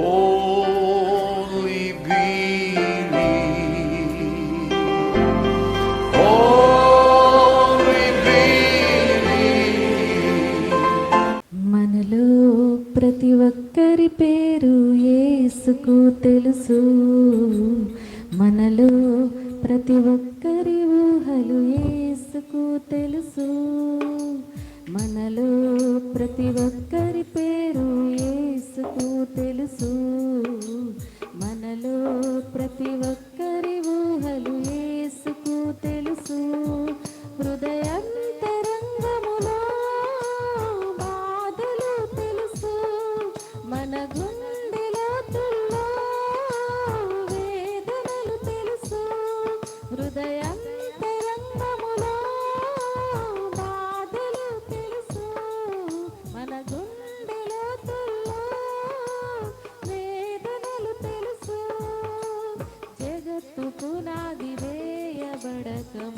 Only believe. Only believe. మనలో ప్రతి ఒక్కరి పేరు యేసుకు తెలుసు మనలో ప్రతి ఒక్కరి ఊహలు యేసుకు తెలుసు మనలో ప్రతి ఒక్కరి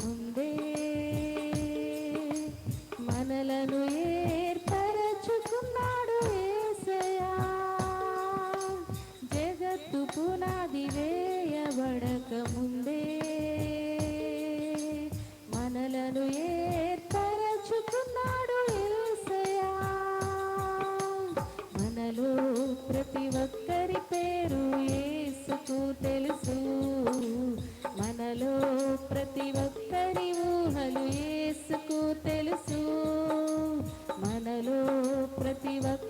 ముందే మనలను ఏర్పరచుకున్నాడు యేసయ్యా జగత్తు పునాది వే తెలుసు మనలో ప్రతి ఒక్కరి ఊహలు యేసుకు తెలుసు. మనలో ప్రతి ఒక్క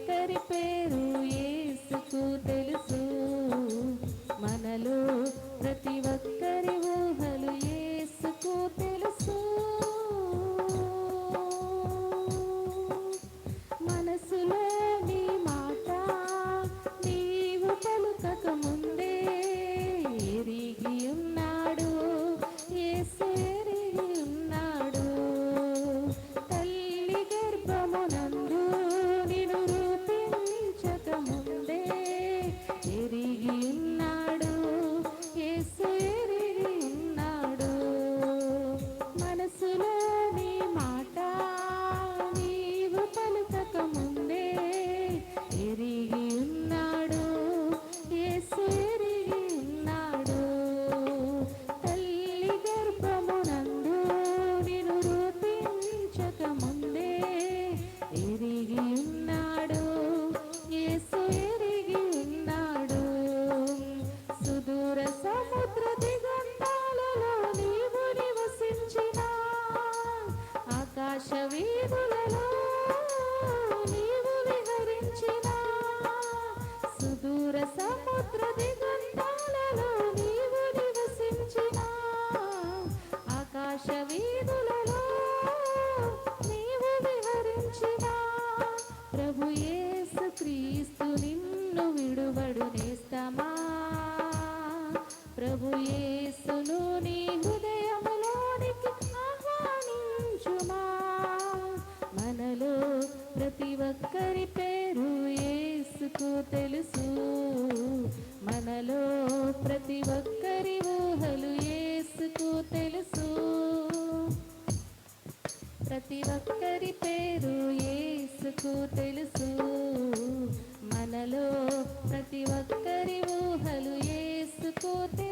ఎరిగి ఉన్నాడు యేసు ఎరిగి ఉన్నాడు సుదూర సముద్ర దిగంతాలలో నీవు నివసించిన ఆకాశ వీధులలో నీవు విహరించిన. సుదూర సముద్ర దిగంతాలలో నీవు నివసించిన ఆకాశ వీధులలో ప్రతి ఒక్కరి ఊహలు ఏసుకు తెలుసు. ప్రతి ఒక్కరి పేరు ఏసుకు తెలుసు. మనలో ప్రతి ఒక్కరి ఊహలు ఏసుకు తెలుసు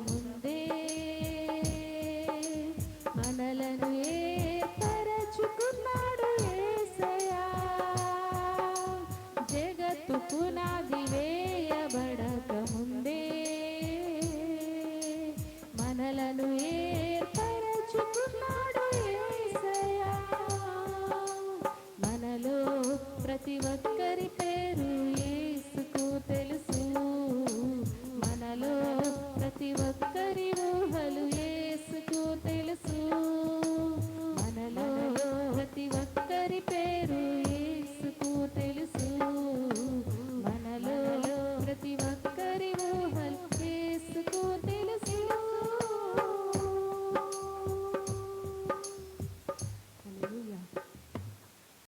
ముందే మనలను ఏర్పరచుకున్నాడు ఏసయా జగత్తు పునాది వేయబడక ముందే మనలను ఏర్పరచుకున్నాడు ఏసయా మనలో ప్రతి ఒక్కరి పేరు